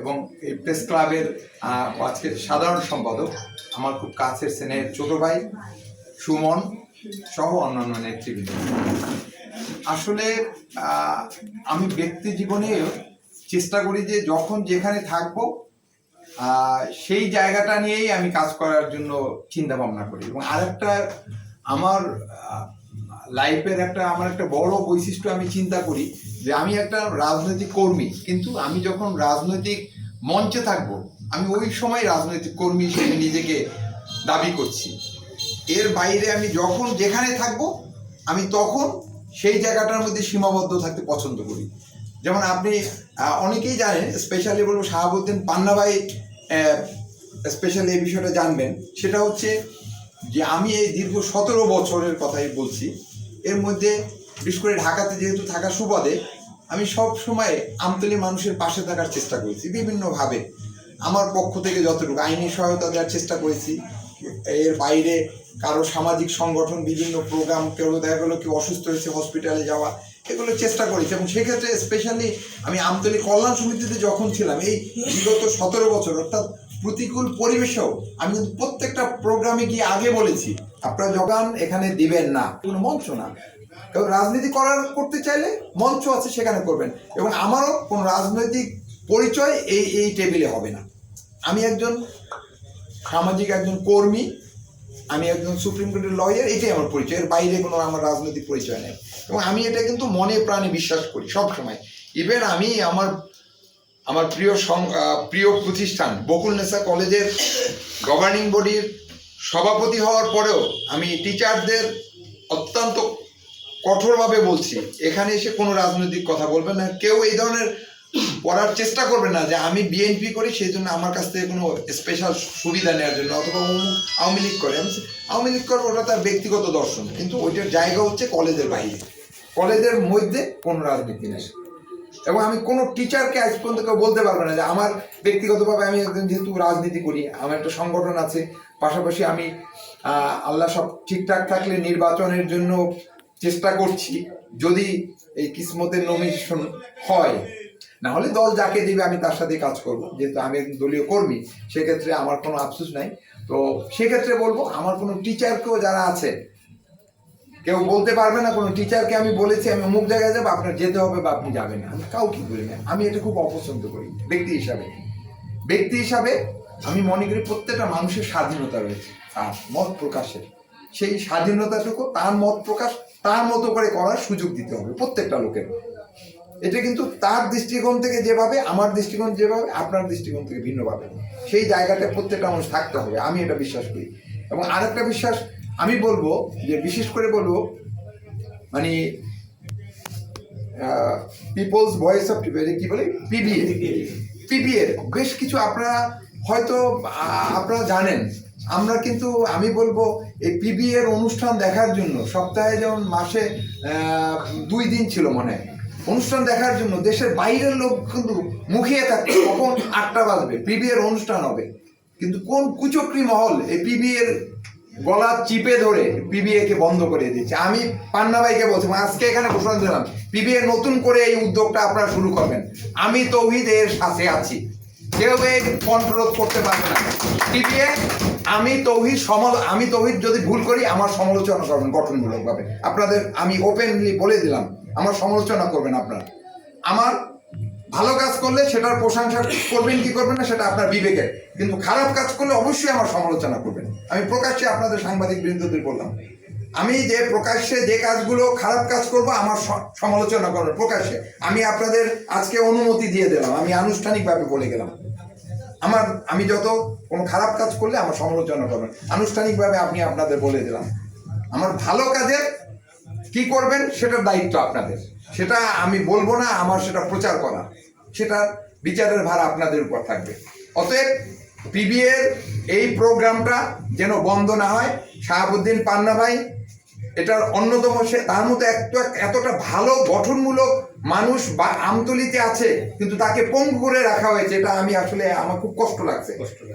এবং এই প্রেস ক্লাবের আজকের সাধারণ সম্পাদক, আমার খুব কাছের স্নেহের ছোট ভাই, সুমন সহ অন্যান্য নেতৃবৃন্দ। আসলে আমি ব্যক্তি জীবনে চেষ্টা করি যে যখন যেখানে থাকব সেই জায়গাটা নিয়েই আমি কাজ করার জন্য চিন্তা ভাবনা করি। এবং আরেকটা, আমার লাইফের একটা, আমার একটা বড় বৈশিষ্ট্য আমি চিন্তা করি যে আমি একটা রাজনৈতিক কর্মী, কিন্তু আমি যখন রাজনৈতিক মঞ্চে থাকব, আমি ওই সময় রাজনৈতিক কর্মী হিসেবে নিজেকে দাবি করছি। এর বাইরে আমি যখন যেখানে থাকব, আমি তখন সেই জায়গাটার মধ্যে সীমাবদ্ধ থাকতে পছন্দ করি। যেমন আপনি অনেকেই জানেন স্পেশালি বলব শাহাবুদ্দিন পান্নাভাই স্পেশালি এই বিষয়টা জানবেন। সেটা হচ্ছে যে আমি এই দীর্ঘ সতেরো বছরের কথাই বলছি। এর মধ্যে, বিশেষ করে ঢাকাতে যেহেতু থাকা সুবাদে, আমি সব সময় আমতলি মানুষের পাশে থাকার চেষ্টা করেছি, বিভিন্নভাবে। আমার পক্ষ থেকে যতটুকু আইনি সহায়তা দেওয়ার চেষ্টা করেছি, এর বাইরে কারও সামাজিক সংগঠন, বিভিন্ন প্রোগ্রাম কেউ দেখা গেলো কেউ অসুস্থ হয়েছে হসপিটালে যাওয়া, এগুলো চেষ্টা করেছি এবং সেক্ষেত্রে স্পেশালি আমি আমতলী কল্যাণ সমিতিতে যখন ছিলাম, এই বিগত সতেরো বছর, অর্থাৎ প্রতিকূল পরিবেশেও আমি কিন্তু প্রত্যেকটা প্রোগ্রামে গিয়ে আগে বলেছি, আপনারা যোগান এখানে দিবেন না। কোনো মঞ্চ না। কারণ রাজনীতি করার, করতে চাইলে মঞ্চ আছে, সেখানে করবেন। এবং আমারও কোনো রাজনৈতিক পরিচয় এই এই টেবিলে হবে না। আমি একজন সামাজিক একজন কর্মী, আমি একজন সুপ্রিম কোর্টের লয়ার এটাই আমার পরিচয়। এর বাইরে কোনো আমার রাজনৈতিক পরিচয় নেই। এবং আমি এটা কিন্তু মনে প্রাণে বিশ্বাস করি সব সময় ইভেন আমি আমার আমার প্রিয় প্রিয় প্রতিষ্ঠান বকুলনেসা কলেজের গভর্নিং বডির সভাপতি হওয়ার পরেও আমি টিচারদের অত্যন্ত কঠোরভাবে বলছি, এখানে এসে কোনো রাজনৈতিক কথা বলবেন না। কেউ এই ধরনের পড়ার চেষ্টা করবে না যে আমি বিএনপি করি, সেই জন্য আমার কাছ থেকে কোনো স্পেশাল সুবিধা নেওয়ার জন্য অথবা আওয়ামী লীগ করে। আমি আওয়ামী লীগ করব ওটা তার ব্যক্তিগত দর্শন, কিন্তু ওইটার জায়গা হচ্ছে কলেজের বাইরে। কলেজের মধ্যে কোনো রাজনীতি নেই। এবং আমি কোনো টিচারকে আজ পর্যন্ত কেউ বলতে পারব না যে আমার ব্যক্তিগতভাবে আমি একজন যেহেতু রাজনীতি করি, আমার একটা সংগঠন আছে, পাশাপাশি আমি আল্লাহ সব ঠিকঠাক থাকলে নির্বাচনের জন্য চেষ্টা করছি, যদি এই কিসমতের নমিনেশন হয় না হলে দল যাকে দিবে আমি তার সাথে কাজ করব, যেহেতু আমি দলীয় কর্মী, সেক্ষেত্রে আমার কোনো আফসোস নাই। তো সেক্ষেত্রে বলব, আমার কোনো টিচারকেও যারা আছে কেউ বলতে পারবে না, কোনো টিচারকে আমি বলেছি, আমি অমুক জায়গায় যাব, আপনার যেতে হবে বা আপনি যাবেন না। আমি কাউকে বলি না। আমি এটা খুব অপছন্দ করি, ব্যক্তি হিসাবে। ব্যক্তি হিসাবে আমি মনে করি প্রত্যেকটা মানুষের স্বাধীনতা রয়েছে, তার মত প্রকাশের। সেই স্বাধীনতাটুকু তার মত প্রকাশ, তার মতো করে করার সুযোগ দিতে হবে প্রত্যেকটা লোকের। এটা কিন্তু তার দৃষ্টিকোণ থেকে যেভাবে, আমার দৃষ্টিকোণ যেভাবে, আপনার দৃষ্টিকোণ থেকে ভিন্নভাবে। সেই জায়গাটা প্রত্যেকটা মানুষ থাকতে হবে, আমি এটা বিশ্বাস করি। এবং আরেকটা বিশ্বাস আমি বলব যে, বিশেষ করে বলব মানে পিপলস ভয়েস অফ কি বলে? পিবিএ পিবিএ বেশ কিছু আপনারা হয়তো আপনারা জানেন। আমরা কিন্তু, আমি বলব, এই পিবি এর অনুষ্ঠান দেখার জন্য, সপ্তাহে যেমন মাসে দুই দিন ছিল মনে অনুষ্ঠান দেখার জন্য দেশের বাইরের লোক কিন্তু মুখিয়ে থাকতো কখন আটটা বাজবে? পিবি এর অনুষ্ঠান হবে। কিন্তু কোন কুচক্রি মহল এই পিবি এর গলা চিপে ধরে পিবিএ কে বন্ধ করে দিচ্ছে আমি পান্না ভাইকে বলছি আজকে এখানে ঘোষণা দিলাম পিবিএ নতুন করে এই উদ্যোগটা আপনারা শুরু করবেন। আমি তৌহিদ এর সাথে আছি। কেউ এই কন্ট্রোল করতে পারবে না। পিবিএ আমি তৌহিদ সমাল, আমি তৌহিদ যদি ভুল করি, আমার সমালোচনা করবেন গঠনমূলকভাবে। আপনাদের, আমি ওপেনলি বলে দিলাম, আমার সমালোচনা করবেন আপনারা। আমার ভালো কাজ করলে সেটার প্রশংসা করবেন, কি করবেন না, সেটা আপনার বিবেকের কিন্তু খারাপ কাজ করলে অবশ্যই আমার সমালোচনা করবেন। আমি প্রকাশ্যে আপনাদের সাংবাদিক বৃন্দদের বললাম, আমি যে প্রকাশ্যে যে কাজগুলো খারাপ কাজ করব, আমার সমালোচনা করবেন, প্রকাশ্যে। আমি আপনাদের আজকে অনুমতি দিয়ে দিলাম, আমি আনুষ্ঠানিকভাবে বলে গেলাম। আমার, আমি যত কোনো খারাপ কাজ করলে আমার সমালোচনা করবেন। আনুষ্ঠানিকভাবে আপনি আপনাদের বলে দিলাম। আমার ভালো কাজের কি করবেন, সেটার দায়িত্ব আপনাদের। সেটা আমি বলব না আমার সেটা প্রচার করা। সেটা বিচারের ভার আপনাদের উপর থাকবে। অতএব পিবিএর এই প্রোগ্রামটা যেন বন্ধ না হয় শাহাবুদ্দিন পান্না ভাই এটার অন্যতম সে তার মতো এত এতটা ভালো গঠনমূলক মানুষ বা আমতলিতে আছে কিন্তু তাকে পঙ্গু করে রাখা হয়েছে এটা আমি আসলে আমার খুব কষ্ট লাগছে।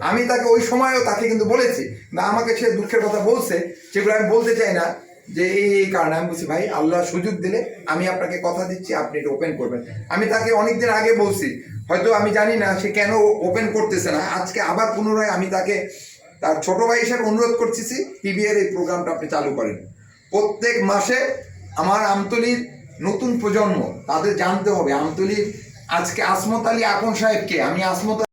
আমি তাকে ওই সময়ও তাকে কিন্তু বলেছি না আমাকে সে দুঃখের কথা বলছে সেগুলো আমি বলতে চাই না। যে এই এই কারণে আমি বলছি, ভাই, আল্লাহ সুযোগ দিলে আমি আপনাকে কথা দিচ্ছি, আপনি এটা ওপেন করবেন। আমি তাকে অনেকদিন আগে বলছি, হয়তো আমি জানি না সে কেন ওপেন করতেছে না। আজকে আবার পুনরায় আমি তাকে, তার ছোট ভাই হিসেবে অনুরোধ করতেছি টিভিএর এই প্রোগ্রামটা আপনি চালু করেন। প্রত্যেক মাসে আমার আমতলির নতুন প্রজন্ম, তাদের জানতে হবে, আমতলির আজকে আসমত আলী আকন সাহেবকে, আমি আসমত